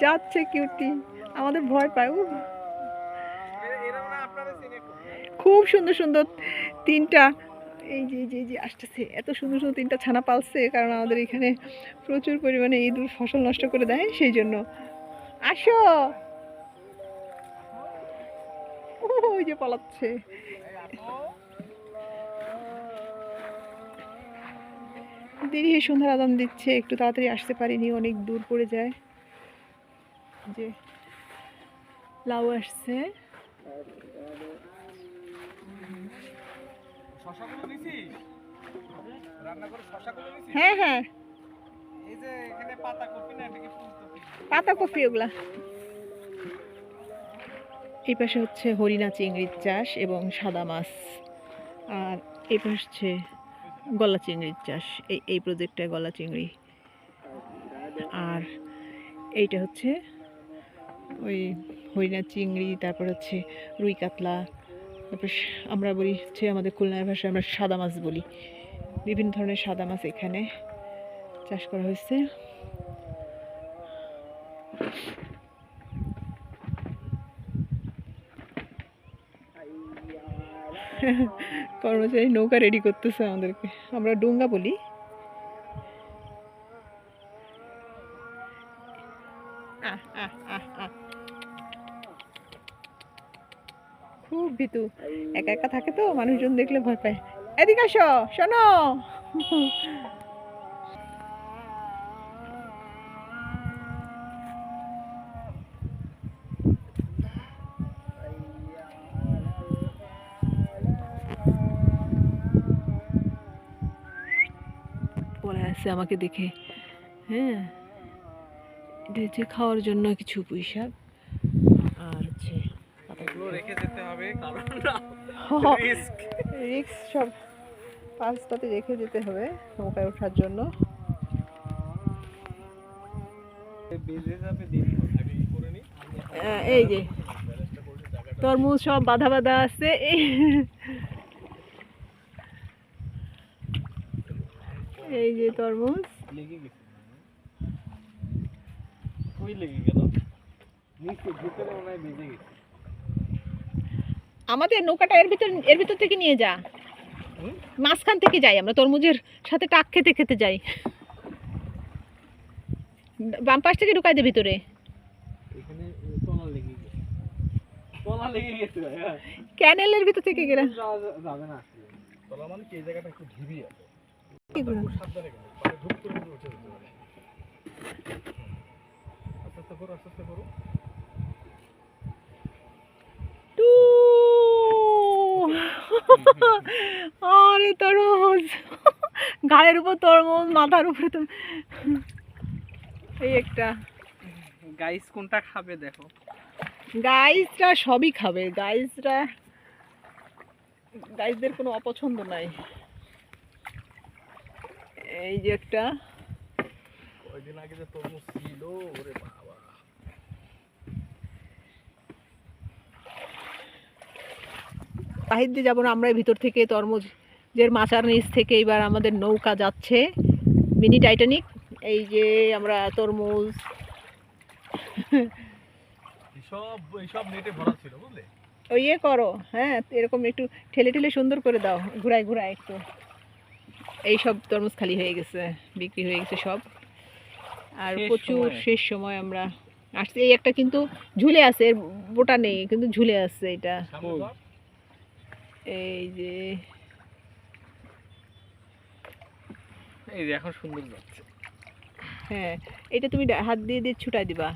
যাচ্ছে কিউটি আমাদের ভয় পায় চিনে খুব সুন্দর সুন্দর তিনটা, এই যে যে যে, আসতেছে। এত সুন্দর সুন্দর তিনটা ছানা পালছে, কারণ আমাদের এখানে প্রচুর পরিমাণে ইঁদুর ফসল নষ্ট করে দেয়, সেই জন্য। আসো! ওই যে পালাচ্ছে। দেরি হয়ে সন্ধ্যার আদান দিচ্ছে একটু তাড়াতাড়ি আসতে পারিনি অনেক দূর পড়ে যায়। যে লাউ আসছে। হ্যাঁ হ্যাঁ। পাতা কপি ওগুলা। এই পাশে হচ্ছে হরিণা চিংড়ির চাষ এবং সাদা মাছ। আর এই পাশে গলা চিংড়ির চাষ, এই এই প্রজেক্টটায় গলা চিংড়ি। আর এইটা হচ্ছে ওই হরিণা চিংড়ি, তারপর হচ্ছে রুই কাতলা, তারপর আমরা বলি হচ্ছে আমাদের খুলনার ভাষায় আমরা সাদা মাছ বলি। বিভিন্ন ধরনের সাদা মাছ এখানে চাষ করা হয়েছে। কর্মচারী নৌকা রেডি করতেছে আমাদেরকে। আমরা ডোঙ্গা বলি। খুব ভীতু। একা একা থাকে তো, মানুষজন দেখলে ভয় পায়। এদিকে আসো, শোনো। আসছে আমাকে দেখে। হ্যাঁ? এটা হচ্ছে খাওয়ার জন্য কিছু শাক আর হচ্ছে রেখে যেতে হবে কারণ রিস্ক রিক্স সব পাঁচটাতে রেখে যেতে হবে নৌকায় ওঠার জন্য। আহ, এই যে। তরমুজ সব বাধা বাধা আছে। এই এই যে তরমুজ। লেগে গেছে। ওই লেগে গেল? নিচে ভিতরে ভিজে গেছে। আমাদের নৌকাটা এর ভিতর এর ভিতর থেকে নিয়ে যা। মাঝখান থেকে যাই আমরা তরমুজের সাথে টাক খেতে খেতে যাই। বাম পাশ থেকে ঢুকাই দে ভিতরে। ক্যানেলের ভিতর থেকে গেলে। যাবে না মানে জায়গাটা একটু ঢিবি আছে। কি করব? খুব সাবধানে গেলে পরে ধূপ করে উঠে যেতে পারে আস্তে আস্তে করো আস্তে আস্তে করো টু। আরে তরমুজ। ঘাড়ের উপর তরমুজ মাথার উপরে তো এই একটা। গাইস কোনটা খাবে দেখো। গাইজরা সবই খাবে। গাইজরা গাইসদের কোনো অপছন্দ নাই। এই যে একটা। কয়দিন আগে যে তরমুজ ছিল ওরে বাবা। বাহির দিয়ে যাব না আমরা ভিতর থেকে তরমুজের মাচার নিচ থেকে এবার আমাদের নৌকা যাচ্ছে। মিনি টাইটানিক এই যে আমরা তরমুজ। ওই ইয়ে করো হ্যাঁ এরকম একটু ঠেলে ঠেলে সুন্দর করে দাও ঘুরাই ঘুরাই একটু। এই সব তরমুজ খালি হয়ে গেছে বিক্রি হয়ে গেছে সব। আর প্রচুর শেষ সময় আমরা আসছি। এই একটা কিন্তু ঝুলে আছে এর বোটা নেই কিন্তু ঝুলে আছে এটা। এই যে এই যে এখন সুন্দর যাচ্ছে হ্যাঁ এটা তুমি হাত দিয়ে দিয়ে ছুটাই দিবা।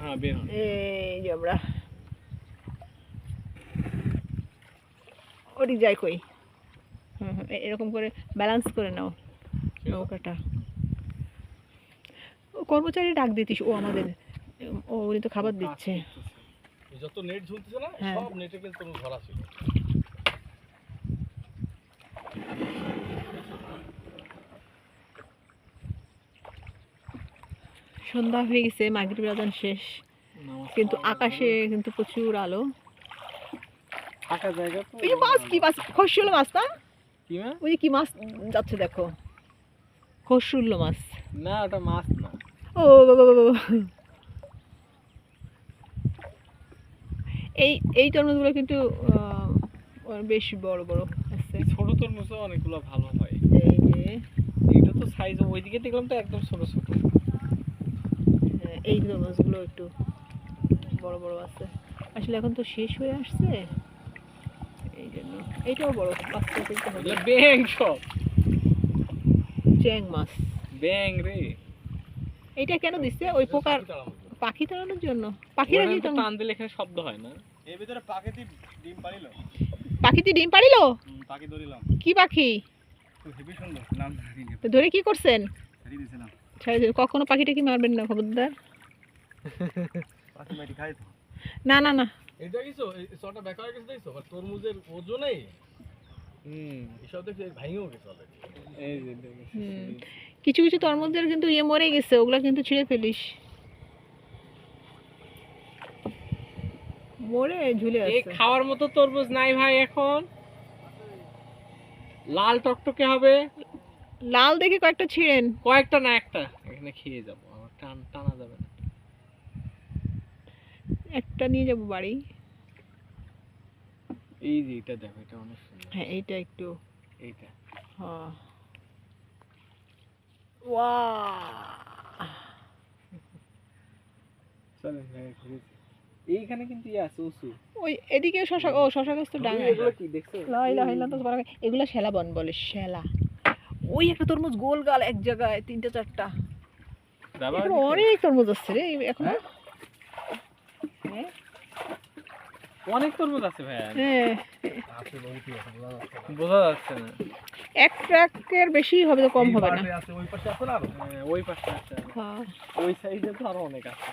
হ্যাঁ বের এই যে আমরা ওটি যাই কই হুম হুম, এরকম করে ব্যালেন্স করে নাও নৌকাটা। ও কর্মচারী ডাক দিতিস ও আমাদের ও উনি তো খাবার দিচ্ছে। যত নেট ঝুলতেছে না হ্যাঁ। সব নেটে কিন্তু ভরা ছিল। সন্ধ্যা হয়ে গেছে মাগরিব আজান শেষ। কিন্তু আকাশে কিন্তু প্রচুর আলো। ফাঁকা জায়গা তো? এই মাছ কি মাছ? খসি হলো মাছ না? কি মাছ? ওই কি মাছ যাচ্ছে দেখো। খসরুল্লো মাছ। না ওটা মাছ না। ও। এই এই তরমুজগুলো কিন্তু বেশ বড় বড় আছে। ছোট তরমুজও অনেকগুলো ভালো হয়। এই যে। এইটা তো সাইজ ওইদিকে দেখলাম তো একদম ছোট ছোট। হ্যাঁ, এই তরমুজগুলো একটু বড় বড় আছে। আসলে এখন তো শেষ হয়ে আসছে। এই জন্য এইটাও বড় বাচ্চা তুলতে হবে। ব্যাং সব। চ্যাং মাছ। ব্যাং রে। এইটা কেন দিচ্ছে? ওই পোকার পাখি তাড়ানোর জন্য। পাখিরা কি ওখানে টান দিলে এখানে শব্দ হয় না। এর ভিতরে পাখিতে ডিম পারিল পাখি ধরিলাম। কি পাখি? খুব সুন্দর নাম তো ধরে কি করছেন। কখনো পাখিটা কি মারবেন না খবরদার। পাখি মাটি খাই না না না। এটা কিছু শটা ব্যাক হয়ে গেছে দেখছ আর তরমুজের ওজনে। কিছু কিছু তরমুজের কিন্তু ইয়ে মরে গেছে ওগুলা কিন্তু ছিঁড়ে ফেলিস। মরে ঝুলে এই আছে। খাওয়ার মতো তরমুজ নাই ভাই এখন। লাল টকটকে হবে। লাল দেখে কয়েকটা ছিঁড়েন। কয়েকটা না একটা। এখানে খেয়ে যাব আমার টান টানা যাবে না। একটা নিয়ে যাব বাড়ি। এই যে এটা দেখো এটা অনেক সুন্দর। হ্যাঁ এইটা একটু। এইটা। হ্যাঁ। ওয়াও। চলেন ভাই ঘুরেছি এইখানে কিন্তু ইয়ে আছে উঁচু ওই এদিকে শশা ও শশা গাছ তো ডাঙায়। এগুলো কি দেখছ? লা ইলাহা ইল্লাল্লাহ সুবহানাক এগুলা শেলা বন বলে শেলা। ওই একটা তরমুজ গোল গাল এক জায়গায় তিনটা চারটা। অনেক তরমুজ আসছে রে এখন হ্যাঁ? অনেক তরমুজ আছে ভাই হ্যাঁ। বোঝা যাচ্ছে না। এক ট্রাকের বেশি হবে তো কম হবে না? আছে ওই পাশে আছে না আরও? হ্যাঁ, ওই পাশে আছে। হ্যাঁ। ওই সাইডে তো আরও অনেক আছে।